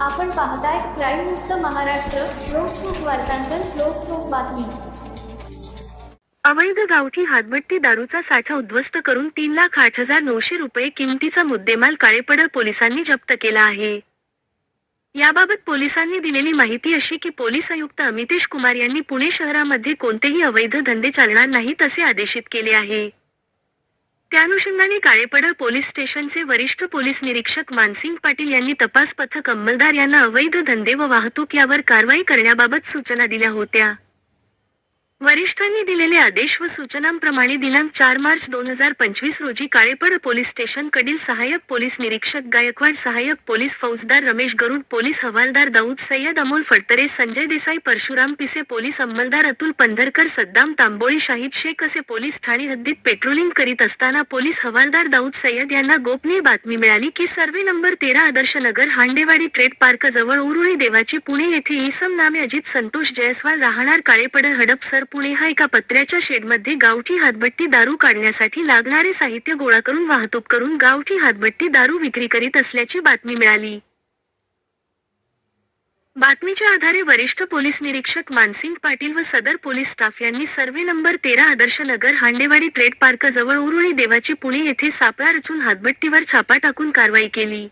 आपण पाहताय क्राईम मुक्त महाराष्ट्र लोकसुख वार्तांकन लोकसुख बातमी. अवैध गावठी हातभट्टी दारूचा साठा उद्ध्वस्त करून तीन लाख आठ हजार नऊशे रुपये किमतीचा मुद्देमाल काळेपडळ पोलिसांनी जप्त केला आहे. याबाबत पोलिसांनी दिलेली माहिती अशी की पोलीस आयुक्त अमितेश कुमार यांनी पुणे शहरामध्ये कोणतेही अवैध धंदे चालणार नाहीत असे आदेशित केले आहे. त्यानुषंगाने काळेपडळ पोलीस स्टेशनचे वरिष्ठ पोलीस निरीक्षक मानसिंग पाटील यांनी तपास पथक अंमलदार यांना अवैध धंदे व वाहतूक यावर कारवाई करण्याबाबत सूचना दिल्या होत्या. वरिष्ठांनी दिलेले आदेश व सूचनांप्रमाणे दिनांक चार मार्च दोन हजार पंचवीस रोजी काळेपड पोलीस स्टेशन कडील सहाय्यक पोलीस निरीक्षक गायकवाड सहाय्यक पोलीस फौजदार रमेश गरुड पोलीस हवालदार दाऊद सय्यद अमोल फडतरे संजय देसाई परशुराम पिसे पोलीस अंमलदार अतुल पंधरकर सद्दाम तांबोळी शाहिद शेख असे पोलीस ठाणे हद्दीत पेट्रोलिंग करीत असताना पोलीस हवालदार दाऊद सय्यद यांना गोपनीय बातमी मिळाली की सर्वे नंबर तेरा आदर्श नगर हांडेवाडी ट्रेड पार्क जवळ उरुळी देवाची पुणे येथे इसम नामे अजित संतोष जयस्वाल राहणार काळेपड हडपसर पुणे हा एका पत्र्याच्या शेडमध्ये गावठी हातभट्टी दारू काढण्यासाठी लागणारे साहित्य गोळा करून वाहतूक करून गावठी हातभट्टी दारू विक्री करीत असल्याची बातमी मिळाली. बातमीच्या आधारे वरिष्ठ पोलीस निरीक्षक मानसिंग पाटील व सदर पोलीस स्टाफ यांनी सर्वे नंबर तेरा आदर्श नगर हांडेवाडी ट्रेड पार्क जवळ उरुळी देवाची पुणे येथे सापळा रचून हातभट्टीवर छापा टाकून कारवाई केली.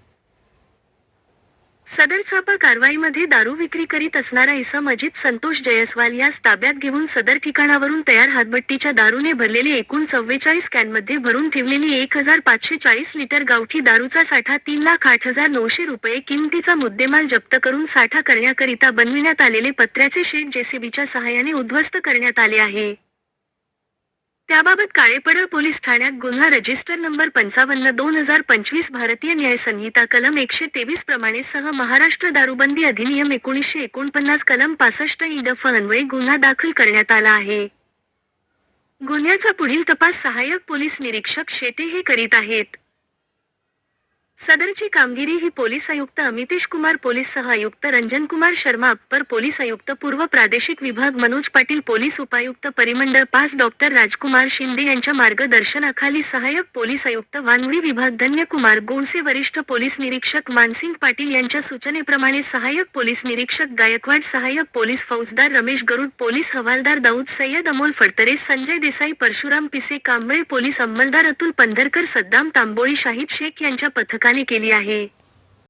सदर छापा कारवाईमध्ये दारू विक्री करीत असणारा इसम अजित संतोष जयस्वाल यास ताब्यात घेऊन सदर ठिकाणावरून तयार हातभट्टीच्या दारूने भरलेले एकूण चव्वेचाळीस कॅनमध्ये भरून ठेवलेली एक हजार पाचशे चाळीस लिटर गावठी दारूचा साठा तीन लाख आठ हजार नऊशे रुपये किमतीचा मुद्देमाल जप्त करून साठा करण्याकरिता बनविण्यात आलेले पत्र्याचे शेड जेसीबीच्या सहाय्याने उद्ध्वस्त करण्यात आले आहे. त्याबाबत काळेपडळ पोलीस ठाण्यात गुन्हा रजिस्टर नंबर पंचावन्न दोन हजार पंचवीस भारतीय न्याय संहिता कलम एकशे तेवीस प्रमाणे सह महाराष्ट्र दारूबंदी अधिनियम एकोणीसशे एकोणपन्नास कलम पासष्ट ई डफ अन्वये गुन्हा दाखल करण्यात आला आहे. गुन्ह्याचा पुढील तपास सहाय्यक पोलीस निरीक्षक शेटे हे करीत आहेत. सदरची कामगिरी ही पोलीस आयुक्त अमितेश कुमार पोलीस सह आयुक्त रंजन कुमार शर्मा अप्पर पोलीस आयुक्त पूर्व प्रादेशिक विभाग मनोज पाटील पोलीस उपायुक्त परिमंडळ पाच डॉक्टर राजकुमार शिंदे यांच्या मार्गदर्शनाखाली सहाय्यक पोलीस आयुक्त वानवडी विभाग धन्यकुमार गोंडसे वरिष्ठ पोलीस निरीक्षक मानसिंग पाटील यांच्या सूचनेप्रमाणे सहाय्यक पोलीस निरीक्षक गायकवाड सहाय्यक पोलीस फौजदार रमेश गरुड पोलीस हवालदार दाऊद सय्यद अमोल फडतरे संजय देसाई परशुराम पिसे कांबळे पोलीस अंमलदार अतुल पंधरकर सद्दाम तांबोळी शाहिद शेख यांच्या पथकाने केली आहे.